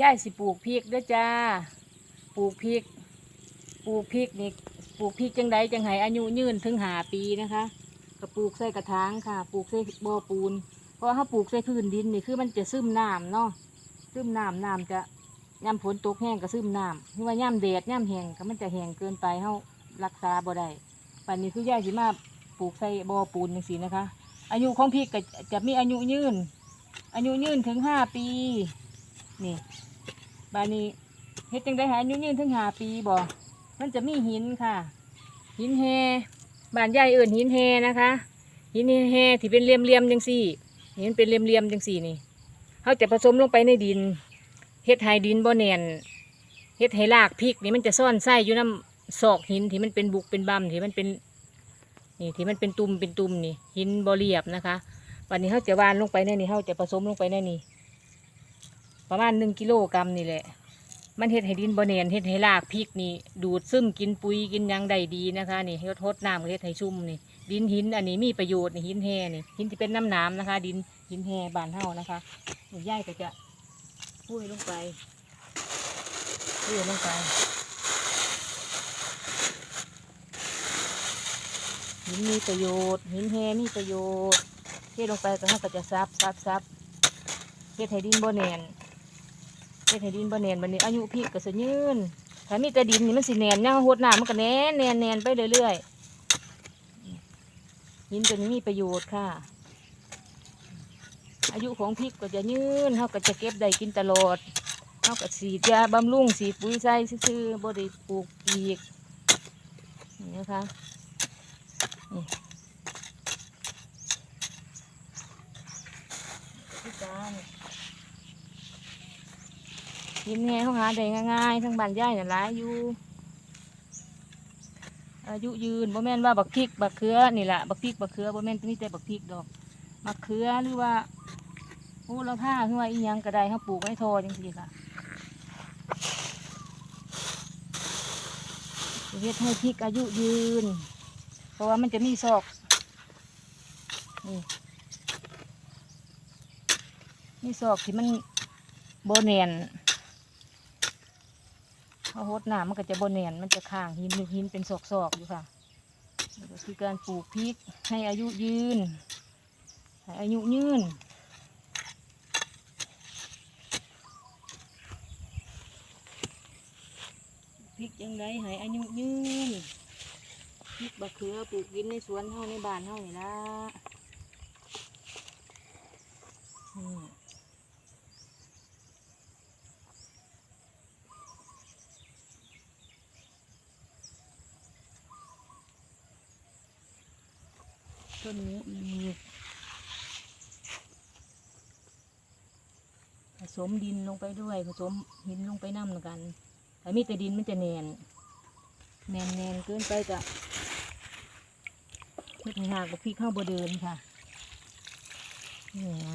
ย่ายสิปลูกพริกด้วยจ้า ปลูกพริก ปลูกพริกนี่ ปลูกพริกจังใดจังไห้อายุยืนถึงหาปีนะคะก็ปลูกใส่กระถางค่ะ ปลูกใส่บ่อปูน เพราะถ้าปลูกใส่พื้นดินนี่คือมันจะซึมน้ำเนาะ ซึมน้ำน้ำจะย่ำฝนตกแห้งก็ซึมน้ำคือว่าย่ำแดดย่ำแห้งก็มันจะแห้งเกินไปเฮารักษาบ่ได้ป่นนี้คือย่ายสิมาปลูกใส่บ่อปูนจังซี่นะคะ อายุของพริกก็จะมีอายุยืน อายุยืนถึงห้าปี นี่ บานี้เฮ็ดจังได้หาอายุยืนถึงหาปีบ่มันจะมีหินค่ะ หินแฮบ้านยายเอื่นหินแฮนะคะ หินแฮที่เป็นเหลี่ยมๆจังซี่เห็นเป็นเหลี่ยมๆจังซี่นี่เขาจะผสมลงไปในดินเฮ็ดให้ดินบ่แน่นเฮ็ดให้รากพริกนี่มันจะซ่อนไส้อยู่น้ำซอกหินที่มันเป็นบุกเป็นบำที่มันเป็นนี่ที่มันเป็นตุ่มเป็นตุ่มนี่หินบ่เรียบนะคะ วันนี้เขาจะวานลงไปในนี่เขาจะผสมลงไปในนี่ ประมาณหนึ่งกิโลกรัมนี่แหละ มันเฮ็ดให้ดินบ่แน่นเฮ็ดให้รากพริกนี่ ดูดซึมกินปุ๋ยกินยังได้ดีนะคะนี่เฮ็ดทดน้ำก็เฮ็ดให้ชุ่มนี่ ดินหินอันนี้มีประโยชน์นี่หินแห่นี่หินที่เป็นน้ำน้ำนะคะ ดินหินแห่บานเฮานะคะหนูย่ายก็จะพุ้ยลงไปพุ้ยลงไปหินมีประโยชน์ หินแห่มีประโยชน์เทลงไปก็เขาก็จะซับซับซับเฮ็ดให้ดินบ่แน่น ดให้ดินบ่แนนบัดนี้ อายุพี่ก็สิยืนถ้ามีแต่ดินนี่มันสิแน่นย่างหดน้ำมันก็แนนแนนแนนไปเรื่อยๆหินตัวนี้มีประโยชน์ค่ะ อายุของพริกก็จะยืนเขาก็จะเก็บได้กินตลอดเขาก็สีดยาบำรุงสีปุ๋ยใส่ซื่อๆบ่ได้ปลูกอีกนี่นะคะนี่ พี่การ ยินแง่เขาหาได้ง่ายๆทั้งบ้านย่ายน่ะหลายอยู่อายุยืนบ่แม่นว่าบักพริกบักเขือนี่แหละบักพริกบักเขือบ่แม่นมีแต่บักพริกดอกบักเขือหรือว่าโอ้เราผ้าคือว่าอีหยังก็ได้เขาปลูกไว้ทอจังซี่ค่ะเฮ็ดให้พริกอายุยืน เพราะว่ามันจะมีซอกนี่นี่ซอกที่มันโบเนียน เขาหดน้ำมันก็จะโบเนียนมันจะข้างหินหินเป็นซอกๆอยู่ค่ะนี่ก็คือการปลูกพริกให้อายุยืน ให้อายุยืนพริกยังไงให้อายุยืนพริกบะเขือปลูกกินในสวนเฮาในบ้านเฮานี่ละ ต้นนี้อีผสมดินลงไปด้วย ผสมหินลงไปน้ำกันถ้ามีแต่ดินมันจะแนนแนนแนนเกินไปจะไม่ถึงหากกับพี่เข้าบ่เดินค่ะนี่ไง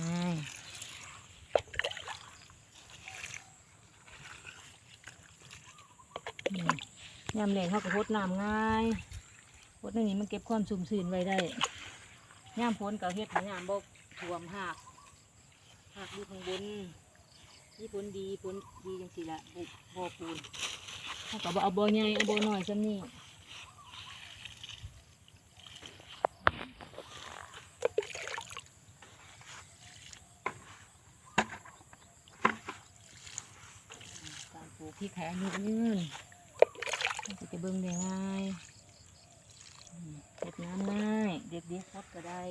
นี่ยามแรงเขาก็พดน้ำง่ายพดนนี้มันเก็บความสุ่มสื่นไว้ได้ ย่ามฝนกับเฮ็ดหย่ามบกท่วมหักหักอยู่ข้างบนนี่ฝนดีฝนดีจังสิละบุกบ่อปูนเขาก็บอเอาบ่อใหญ่เอาบ่อน้อยซ้ำนี่การปลูกพริกไข่อายุยืนมันก็จะเบิ่งได้ง่ายเด็ดน้ำง่า ยเด็กๆครับก็ได้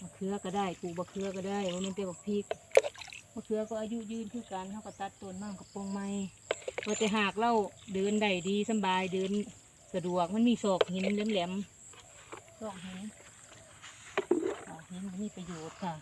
มะเขือก็ได้ปลูกมะเขือก็ได้ว่ามันเป็นบักพริกมะเขือก็อายุยืนคือกันเขาก็ตัดต้นมั่งกับปงไม้ว่าแต่หากเราเดินได้ดีสบายเดินสะดวกมันมีศอกหินแหลมๆศอกหินศอกหินมันมีประโยชน์ค่ะ